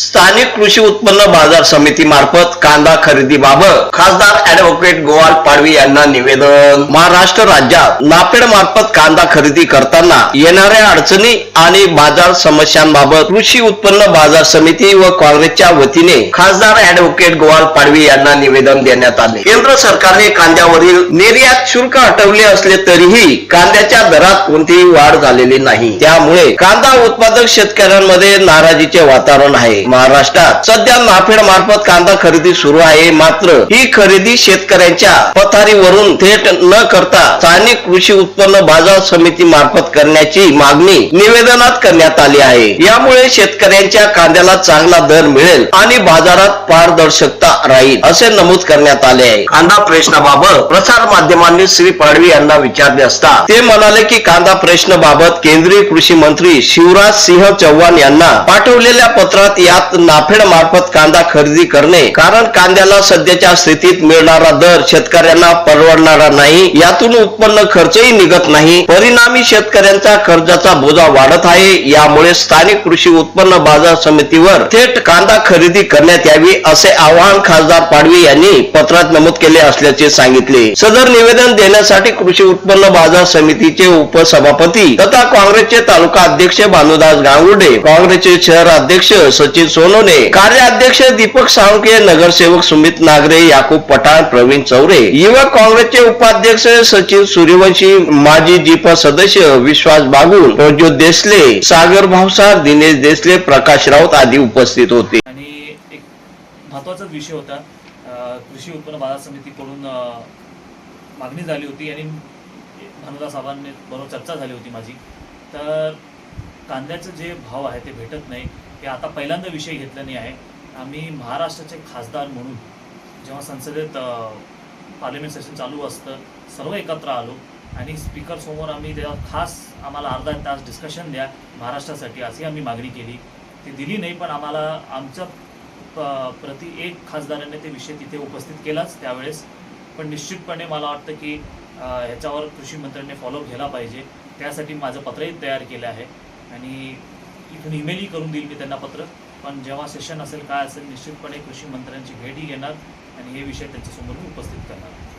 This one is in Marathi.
स्थानिक कृषी उत्पन्न बाजार समिती मार्फत कांदा खरेदीबाबत खासदार ऍडव्होकेट गोवाल पाडवी यांना निवेदन. महाराष्ट्र राज्यात नापेड मार्फत कांदा खरेदी करताना येणाऱ्या अडचणी आणि बाजार समस्यांबाबत कृषी उत्पन्न बाजार समिती व काँग्रेसच्या वतीने खासदार ऍडव्होकेट गोवाल पाडवी यांना निवेदन देण्यात आले. केंद्र सरकारने कांद्यावरील निर्यात शुल्क हटवले असले तरीही कांद्याच्या दरात कोणतीही वाढ झालेली नाही. त्यामुळे कांदा उत्पादक शेतकऱ्यांमध्ये नाराजीचे वातावरण आहे. महाराष्ट्रात सध्या नाफेड मार्फत कांदा खरेदी सुरू आहे. मात्र ही खरेदी शेतकऱ्यांच्या पथारीवरून थेट न करता स्थानिक कृषी उत्पन्न बाजार समिती मार्फत करण्याची मागणी निवेदनात करण्यात आली आहे. यामुळे शेतकऱ्यांच्या कांद्याला चांगला दर मिळेल आणि बाजारात पारदर्शकता राहील असे नमूद करण्यात आले आहे. कांदा प्रश्नाबाबत प्रसार माध्यमांनी श्री पाडवी यांना विचारले असता ते म्हणाले की कांदा प्रश्नाबाबत केंद्रीय कृषी मंत्री शिवराज सिंह चौहान यांना पाठवलेल्या पत्रात या यात नाफेड मार्फत कांदा खरेदी करणे कारण कांद्याला सध्याच्या स्थितीत मिळणारा दर शेतकऱ्यांना परवडणारा नाही यातून उत्पन्न खर्चही निघत नाही परिणामी शेतकऱ्यांचा कर्जाचा बोजा वाढत आहे. यामुळे स्थानिक कृषी उत्पन्न बाजार समितीवर थेट कांदा खरेदी करण्यात यावी असे आवाहन खासदार पाडवी यांनी पत्रात नमूद केले असल्याचे सांगितले. सदर निवेदन देण्यासाठी कृषी उत्पन्न बाजार समितीचे उपसभापती तथा काँग्रेसचे तालुका अध्यक्ष भानुदास गांगुडे काँग्रेसचे शहर अध्यक्ष सचिन सोनवणे. कार्याध्यक्ष दीपक साळुंके नगरसेवक सुमित नागरे याकूब पठाण प्रवीण चौरे. युवक काँग्रेसचे उपाध्यक्ष सचिन सूर्यवंशी माजी जीप सदस्य विश्वास बागुल प्रज्योत देसले सागर भावसार दिनेश देसले प्रकाश राऊत आदी उपस्थित होते. आणि एक महत्त्वाचा विषय होता. कृषी उत्पन्न बाजार समितीकडून मागणी झाली होती आणि भानुदास साहेबांनी बरोबर चर्चा झाली होती माझी. तर कांद्याचे जे भाव आहे ते भेटत नाही. हे आता पहिल्यांदा विषय घेतल्याने आहे. आम्ही महाराष्ट्राचे खासदार म्हणून जेव्हा संसदेत पार्लिमेंट सेशन चालू असतं सर्व एकत्र आलो आणि स्पीकर समोर आम्ही तेव्हा खास आम्हाला अर्धा तास डिस्कशन द्या महाराष्ट्रासाठी अशी आम्ही मागणी केली. ती दिली नाही पण आम्हाला आमच्या प- प्रति एक खासदाराने ते विषय तिथे उपस्थित केलाच त्यावेळेस. पण निश्चितपणे मला वाटतं की ह्याच्यावर कृषी मंत्र्यांनी फॉलो केला पाहिजे. त्यासाठी माझं पत्रही तयार केलं आहे. आणि इथून ईमेलही करून देईल मी त्यांना पत्र. पण जेव्हा सेशन असेल काय असेल निश्चितपणे कृषी मंत्र्यांची भेटही घेणार आणि हे विषय त्यांच्यासमोर मी उपस्थित करणार.